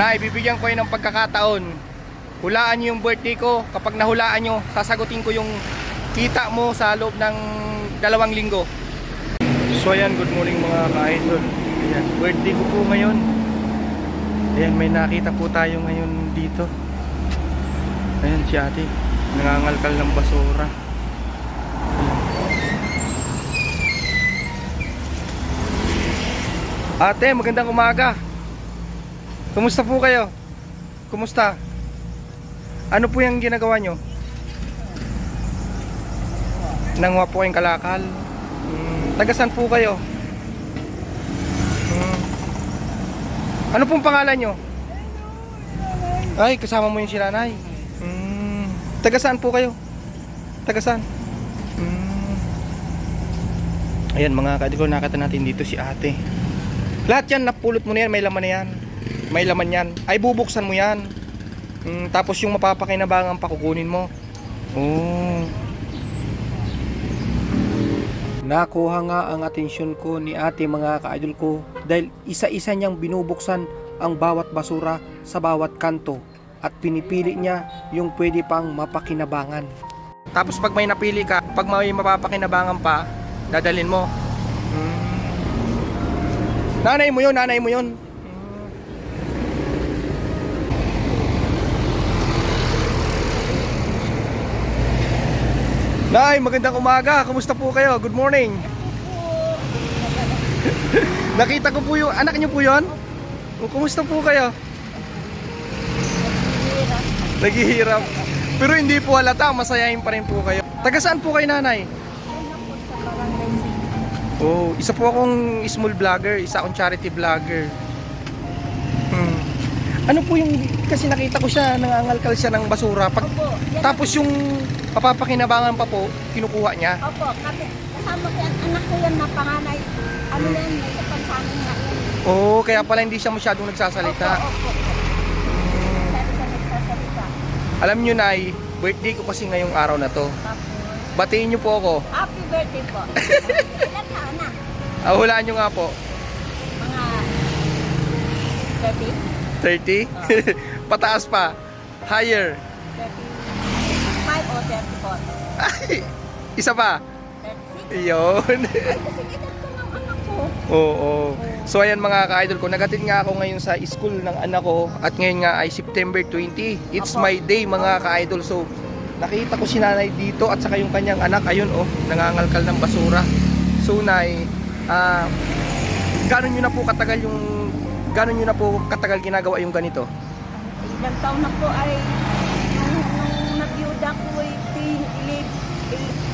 Na, ibibigyan ko kayo ng pagkakataon. Hulaan nyo yung birthday ko. Kapag nahulaan nyo, sasagutin ko yung kita mo sa loob ng dalawang linggo. So ayan, good morning mga ka-idol. Ayan, birthday ko po ngayon. Ayan, may nakita po tayo ngayon dito. Ayan si ate, nangangalkal ng basura. Ate, magandang umaga. Kumusta po kayo? Kumusta? Ano po yung ginagawa nyo? Nangwa po kayong kalakal. Hmm, tagasan po kayo? Hmm. Ano pong pangalan nyo? Ay, kasama mo yung si nanay. Hmm. Tagasaan po kayo? Tagasaan? Hmm. Ayan mga kadiko, nakita natin dito si ate. Lahat yan, napulot mo na yan, may laman na yan. May laman yan. Ay, bubuksan mo yan. Hmm, tapos yung mapapakinabangan pa, kukunin mo. Oh. Nakuha nga ang atensyon ko ni ate mga ka-idol ko dahil isa-isa niyang binubuksan ang bawat basura sa bawat kanto at pinipili niya yung pwede pang mapakinabangan. Tapos pag may napili ka, pag may mapapakinabangan pa, dadalin mo. Hmm. Nanay mo yun, nanay mo yun. Nay, magandang umaga. Kumusta po kayo? Good morning. Nakita ko po yung anak niyo po yon. Kumusta po kayo? Naghihirap. Pero hindi po halata, masayahin pa rin po kayo. Taga saan po kayo nanay? Oh, isa po akong small vlogger, isa akong charity vlogger. Hmm. Ano po yung kasi nakita ko siya nangangalkal siya ng basura pag Opo, tapos yung papapakinabangan pa po kinukuha niya. Opo, kami, kasama ko yan, anak ko yan na panganay. Ano Hmm. yan, may kapansanan nga yan. Oo, kaya pala hindi siya masyadong nagsasalita. Opo, opo. Hmm. Alam nyo na, birthday ko kasi ngayong araw na to. Batiin nyo po ako. happy birthday po. Ilan taon na? Ah, hulaan nyo nga po. Mga 30? 30? Pataas pa. Higher. 35 o 34? Ay, isa pa. 36? Yun. Ay, kasi edad ko ng anak ko. Oo. So ayan mga ka-idol ko, nagatid nga ako ngayon sa school ng anak ko at ngayon nga ay September 20. It's Apo. my day mga ka-idol. So nakita ko si nanay dito at saka yung kanyang anak, ayun oh, nangangalkal ng basura. So nay, ah, gano'n nyo na po katagal yung, gano'n nyo na po katagal ginagawa yung ganito? Ilang taon na po ay nung, nung nabiyuda ko ay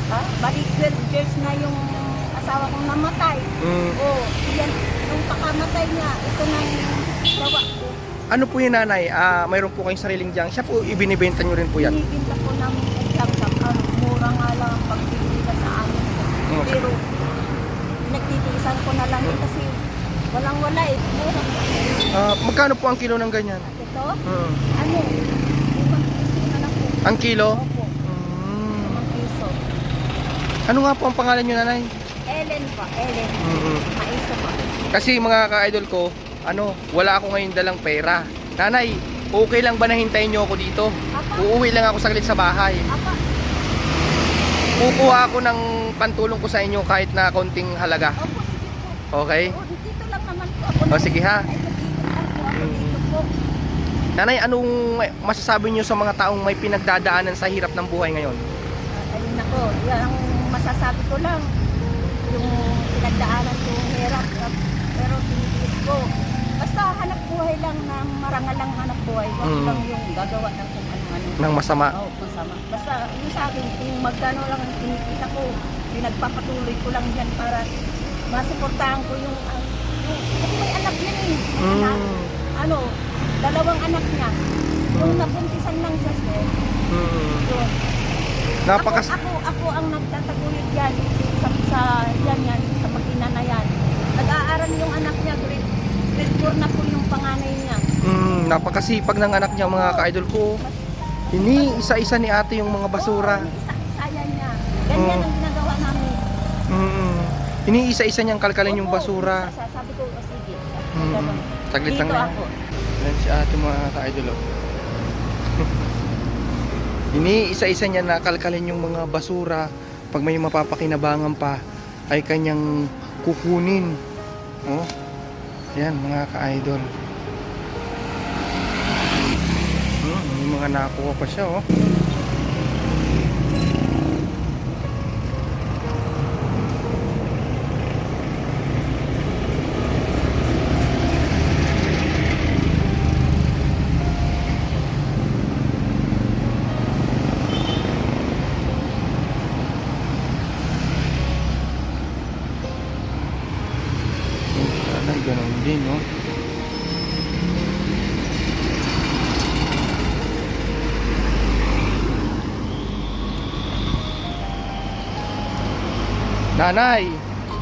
ha? Bali 12 years na yung asawa kong namatay. Mm, Oo, yan. Nung pakamatay niya, ito nang gawa ko. ano po yung nanay? Ah, mayroon po kayong sariling diyang. Siya po, ibinibenta nyo rin po yan. Binibinta ko ng exam sa ano, mura nga lang ang pagbili nila sa amin. Mm. Pero, nagtitiisan ko na lang yun kasi walang wala eh. Mura. Ah, magkano po ang kilo ng ganyan? Ito, Mm. ano, na po. Ang kilo? Opo, Mm. limang piso. Ano nga po ang pangalan nyo nanay? Ellen pa, Ellen. Mm-mm. Maiso pa. Kasi mga ka-idol ko, ano, wala ako ngayon dalang pera. Nanay, okay lang ba na hintayin nyo ako dito? Apa, Uuwi lang ako saglit sa bahay. apa, Kukuha ako ng pantulong ko sa inyo kahit na konting halaga. opo, sige po. Okay? Oh, dito lang naman po ako. O sige ha. Ay, po ako po. Nanay, anong masasabi nyo sa mga taong may pinagdadaanan sa hirap ng buhay ngayon? Ah, Ayun ako, yan ang masasabi ko lang. Yung pinagdaanan ko hirap, hirap, pero pinipilit ko. Basta hanap buhay lang na marangal lang hanap buhay. Huwag Mm. lang yung gagawa ng kung ano-ano. Nang masama. Oo, masama. Basta yung sa akin, kung magkano lang ang kinikita ko, pinagpapatuloy ko lang yan para masuportahan ko yung, ah, yung kasi may anak yan eh. Anak, Mm. ano, dalawang anak niya. Yung nabuntisan lang siya siya. Mm. Yun. Napakas... Ako, ako, ako ang nagtataguyod yan sa, sa yan, yan, sa mag-ina na yan. Nag-aaral yung anak niya, grade, grade 4 na po yung panganay niya. Mm, napakasipag ng anak niya mga ka-idol ko. Ini isa-isa ni ate yung mga basura. Oo, isa-isa yan niya. Ganyan Oo. ang ginagawa namin. Mm. Iniisa-isa niyang kalkalin yung basura. isa-isa. Sabi ko, o sige. Mm. Saglit lang Dito ako. Yan si ate mga ka-idol. oh. Ini isa-isa niya nakalkalin yung mga basura. Pag may mapapakinabangan pa, ay kanyang kukunin. Oh. Yan mga ka-idol. Hmm, may mga nakuha pa siya oh. Nanay,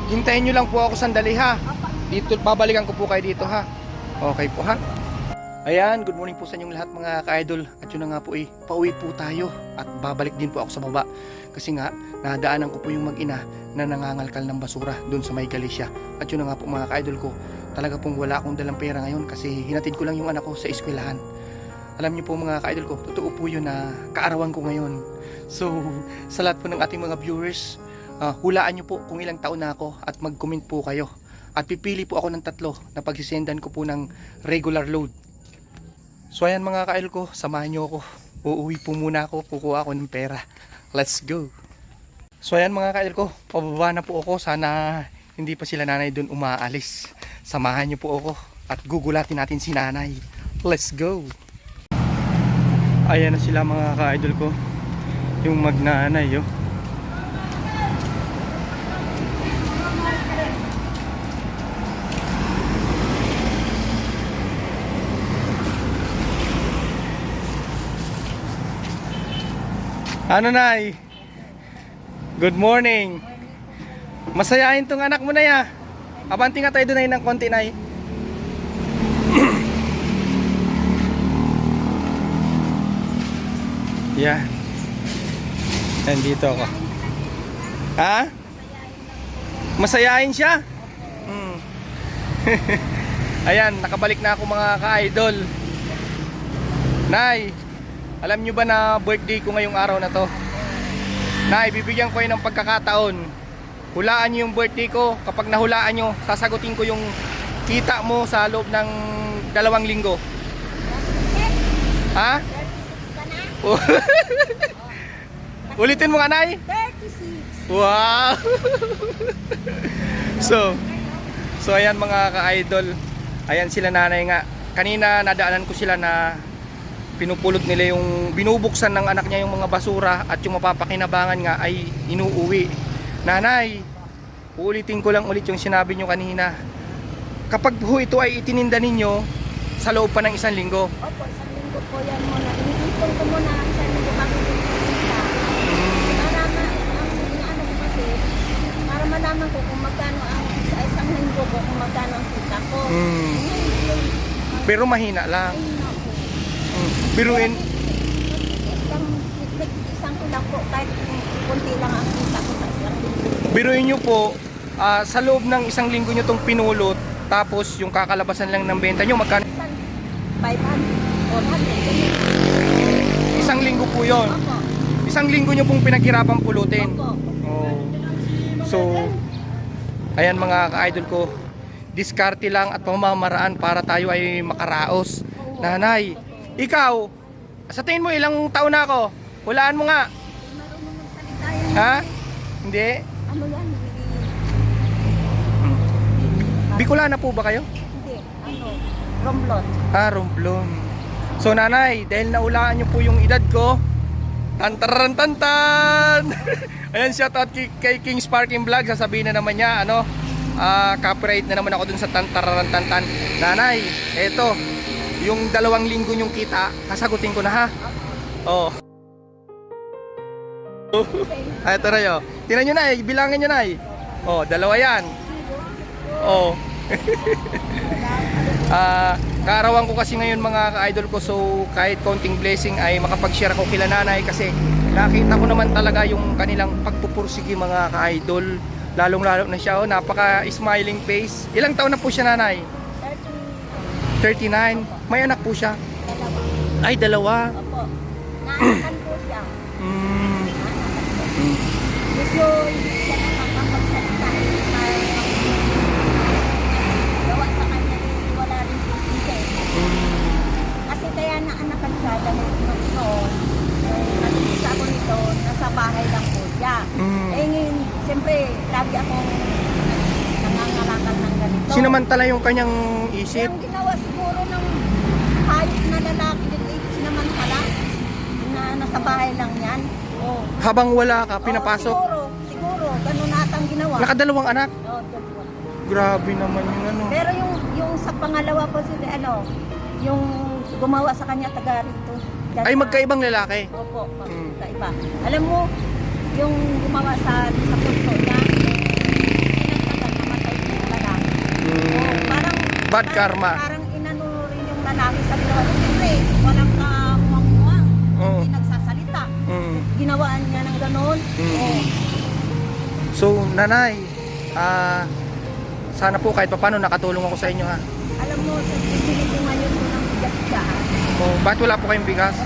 hintayin nyo lang po ako sandali ha. Dito, babalikan ko po kayo dito ha. Okay po ha. Ayan, good morning po sa inyong lahat mga ka-idol. At yun na nga po eh, pauwi po tayo. At babalik din po ako sa baba. Kasi nga, nadaanan ko po yung mag-ina na nangangalkal ng basura doon sa may Galicia. At yun na nga po mga ka-idol ko, talaga pong wala akong dalang pera ngayon kasi hinatid ko lang yung anak ko sa eskwelahan. Alam niyo po mga ka-idol ko, totoo po yun na kaarawan ko ngayon. So, sa lahat po ng ating mga viewers, ah, hulaan niyo po kung ilang taon na ako at mag-comment po kayo. At pipili po ako ng tatlo na pagsisendan ko po ng regular load. So ayan mga ka-idol ko, samahan niyo ako. Uuwi po muna ako, kukuha ako ng pera. Let's go! So ayan mga ka-idol ko, pababa na po ako. Sana hindi pa sila nanay doon umaalis. Samahan niyo po ako at gugulatin natin si nanay. Let's go! Ayan na sila mga ka-idol ko. Yung magnanay, oh. Ano nay? Good morning. Masayahin tong anak mo na ya. Abanti nga tayo doon ng konti nay. yeah. Nandito ako. Ha? Masayahin siya? Hmm. Ayan, nakabalik na ako mga ka-idol. Nay, alam nyo ba na birthday ko ngayong araw na to? Nay, bibigyan ko kayo ng pagkakataon. Hulaan nyo yung birthday ko. Kapag nahulaan nyo, sasagutin ko yung kita mo sa loob ng dalawang linggo. Ha? Ulitin mo nga, Nay. 36. Wow! so, so ayan mga ka-idol. Ayan sila nanay nga. Kanina nadaanan ko sila na pinupulot nila yung binubuksan ng anak niya yung mga basura at yung mapapakinabangan nga ay inuuwi. Nanay, uulitin ko lang ulit yung sinabi nyo kanina. Kapag ho ito ay itininda ninyo sa loob pa ng isang linggo, Opo, isang linggo po yan muna. Iniipon ko muna ang isang linggo bago. Para ma, ang ano ko kasi, para malaman ko kung magkano ang sa isang linggo ko, kung magkano ang kita ko. Ngayon, pero mahina lang. Hmm. Biruin, Isang, isang ko lang po, kahit kunti lang ang kita ko sa isang linggo. Biruin nyo po, ah, sa loob ng isang linggo nyo tong pinulot, tapos yung kakalabasan lang ng benta nyo, magkano? Isang 500, 400, ganyan. Isang linggo po yon. Opo, Isang linggo nyo pong pinaghirapan pulutin. opo. Oh. So, ayan mga ka-idol ko, diskarte lang at pamamaraan para tayo ay makaraos. Nanay, ikaw, sa tingin mo ilang taon na ako? Hulaan mo nga. Ha? Hindi? Ano yan? Bicolana po ba kayo? Hindi, ano, romblon. Ah, Romblon. So nanay, dahil naulaan niyo po yung edad ko, tantaran tantan! Ayan, shout out kay, kay King Sparking Vlog, sasabihin na naman niya, ano, ah, copyright na naman ako dun sa tantaran tantan. Nanay, eto, yung dalawang linggo yung kita, kasagutin ko na ha. Oh. Ah, ito na yun. Tinan nyo na eh, bilangin nyo na eh. Oh, dalawa yan. Oh. Ah, kaarawan ko kasi ngayon mga ka-idol ko so kahit konting blessing ay makapag-share ako kila nanay kasi nakita ko naman talaga yung kanilang pagpupursige mga ka-idol. Lalong lalo na siya oh, napaka smiling face. Ilang taon na po siya nanay? 39. May anak po siya. Dalawa. Ay, dalawa. Opo. Naanakan po siya. Mm. Po. Gusto hindi siya nakakapagsalita. Gawa sa kanya wala rin po siya. Mm. Kasi kaya naanakan siya dahil noon, eh, nag-isa ako nito, nasa bahay lang po siya. Mm. Eh ngayon, siyempre, lagi akong nangangalakal ng ganito. Sinamantala yung kanyang isip. Yung ginawa siguro ng hayop na lalaki din, eh, sinamantala na nasa bahay lang yan. Oh. Habang wala ka, pinapasok. Oh, siguro, siguro, ganun natang ginawa. Nakadalawang anak. Oh, dalawa. Grabe naman yung ano. Pero yung yung sa pangalawa po sila, ano, yung gumawa sa kanya taga rito. Dyan Ay, sa- magkaibang lalaki. Opo, Mm. magkaiba. Alam mo, yung gumawa sa sa punso niya, pinagtagal namatay na yung lalaki. Mm. Oh, parang Bad karma. Parang lalaki sa ginawa. Siyempre, walang kamuang-muang. Oo. Hindi nagsasalita. Mm. Ginawaan niya ng gano'n. Mm. Oh. So, nanay, ah, sana po kahit papano nakatulong ako sa inyo ha. Alam mo, sa bibili ko ngayon ko ng bigas dyan. Oh, bakit wala po kayong bigas?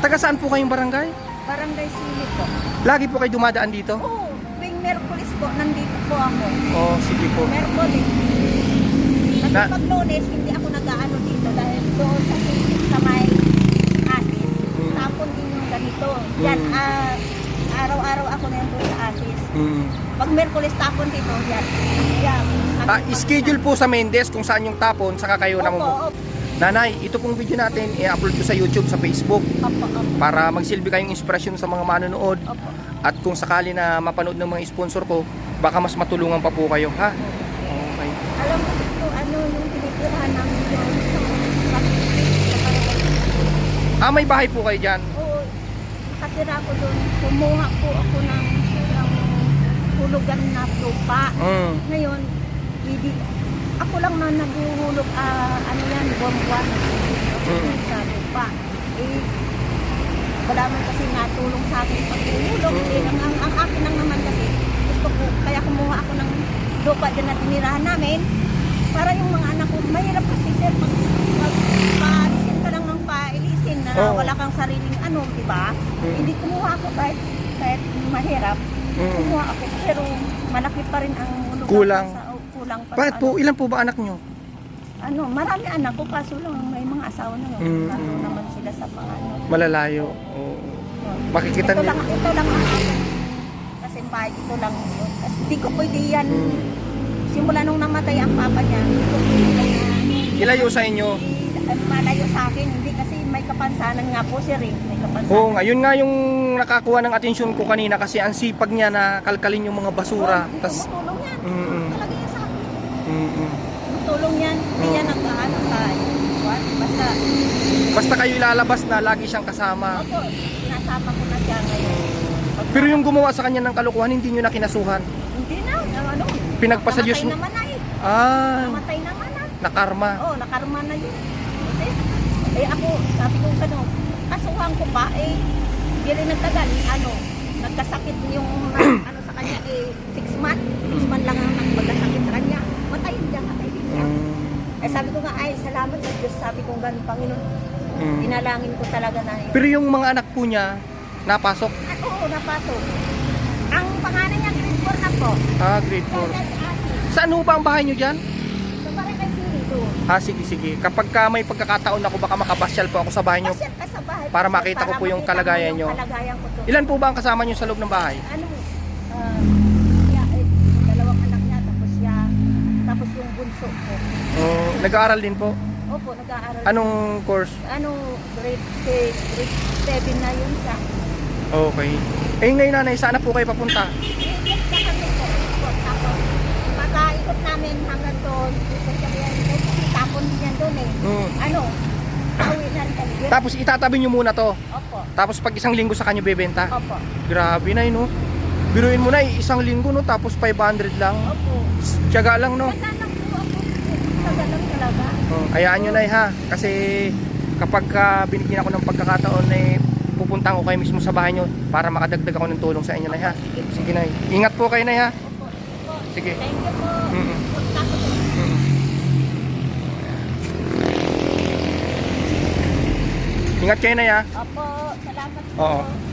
Taga saan po kayong barangay? Barangay Sili po. Lagi po kayo dumadaan dito? Oo, tuwing Merkulis po, nandito po ako. Oh, sige po. Merkulis. Kasi Na- pag lunes, hindi ako nag-ano dito dahil doon sa, sa may asis. Mm. Tapon din yung ganito. Yan, Mm. ah, araw-araw ako na doon sa asis. Mm. Pag Merkulis tapon dito, yan. Yan. Ah, schedule po sa Mendes kung saan yung tapon, saka kayo na opo, Nanay, ito pong video natin i-upload ko sa YouTube, sa Facebook opo, opo, para magsilbi kayong inspirasyon sa mga manonood opo. at kung sakali na mapanood ng mga sponsor ko, baka mas matulungan pa po kayo, ha? Okay. Alam mo ito, ano yung tinitirahan namin doon sa. Ah, may bahay po kayo dyan? Oo, nakatira ko doon. Kumuha po ako ng, ng hulugan na lupa. Mm. Ngayon, hindi, ako lang na naguhulog, ah, ano yan, buwan-buwan Mm. sa lupa. Eh, wala man kasi natulong sa akin paghuhulog. Mm. Eh, ang, ang, ang akin lang naman kasi, gusto ko, kaya kumuha ako ng lupa dyan na tinirahan namin. Para yung mga anak ko, mahirap kasi sir, pag, pag paalisin ka lang ng pailisin na Oo. wala kang sariling ano, di ba? Mm. Hindi kumuha ako kahit, kahit mahirap. Mm. Kumuha ako, pero malaki pa rin ang hulugan Kulang. Sa, oh, kulang pa Bakit sa po, ano. ilan po ba anak nyo? Ano, marami anak ko, kaso lang may mga asawa na yun. Mm. Lalo naman sila sa paano. Malalayo. Oo. Makikita ito niyo. lang, ito lang ang aking kasi bahay, ito lang yun. Kasi di ko pwede yan, Mm. Simula nung namatay ang papa niya. Ilayo sa inyo. Malayo sa akin, hindi kasi may kapansanan nga po si Ring, may kapansanan. Oo nga, yun nga yung nakakuha ng atensyon ko kanina kasi ang sipag niya na kalkalin yung mga basura. Oh, Tas, tumutulong yan. mm Talaga yan sa akin. mm Tumutulong yan. Hindi Oo. yan nag-ano sa what? Basta, Basta kayo ilalabas na lagi siyang kasama. opo, sinasama ko na siya ngayon. Pero yung gumawa sa kanya ng kalukuhan, hindi nyo na kinasuhan. Hindi na, ano, Pinagpasa Diyos Namatay naman na eh. Ah, Namatay naman na. nakarma. Oo, nakarma na yun. Kasi, eh ako, sabi ko ano, kasuhan ko pa, eh, hindi rin nagtagal, ano, nagkasakit yung, ano sa kanya, eh, six months, six months lang ang magkasakit sa kanya, matay siya, matay din siya. Mm, Eh, sabi ko nga, ay, salamat sa Diyos, sabi ko ganun, Panginoon, mm. dinalangin ko talaga na yun. Pero yung mga anak po niya, napasok. At oo, napasok. Ang pangalan niya, grade 4 na po. Ah, grade 4. Kaya si Ate, Saan ho ba ang bahay nyo dyan? so parang kay Siri doon. Ah, sige, sige. Kapag ka may pagkakataon ako, baka makapasyal po ako sa bahay nyo. Pasyal ka sa bahay. Para makita ko po yung makita mo kalagayan yung nyo. Kalagayan ko to. Ilan po ba ang kasama nyo sa loob ng bahay? ano, ah, siya, eh, dalawang anak niya, tapos siya, tapos yung bunso ko. Oh, nag-aaral din po. Opo, nag-aaral. Anong course? Ano, grade 6, grade 7 na yun siya. Okay. Eh ngayon nanay, saan na po kayo papunta? Ikot na kami po, ikot. Tapos, pagka-ikot namin hanggang doon, ikot kami yan, eh, tapon din yan doon eh. Mm. Ano, awi na rin kami. Tapos itatabi nyo muna to. Opo, Tapos pag isang linggo sa kanyo bebenta. opo, Grabe na no. Biruin mo na eh, isang linggo no, tapos 500 lang. opo. Tiyaga lang no. Taga lang po ako. Lang talaga. Oh, hayaan nyo na eh, ha. Kasi kapag ka binigyan ako ng pagkakataon eh, pupunta ko kayo mismo sa bahay nyo para makadagdag ako ng tulong sa inyo na ha. Sige po. Sige na Ingat po kayo na ha. Sige. Thank you po. Mm Ingat kayo na ya. Opo, salamat po. Oo.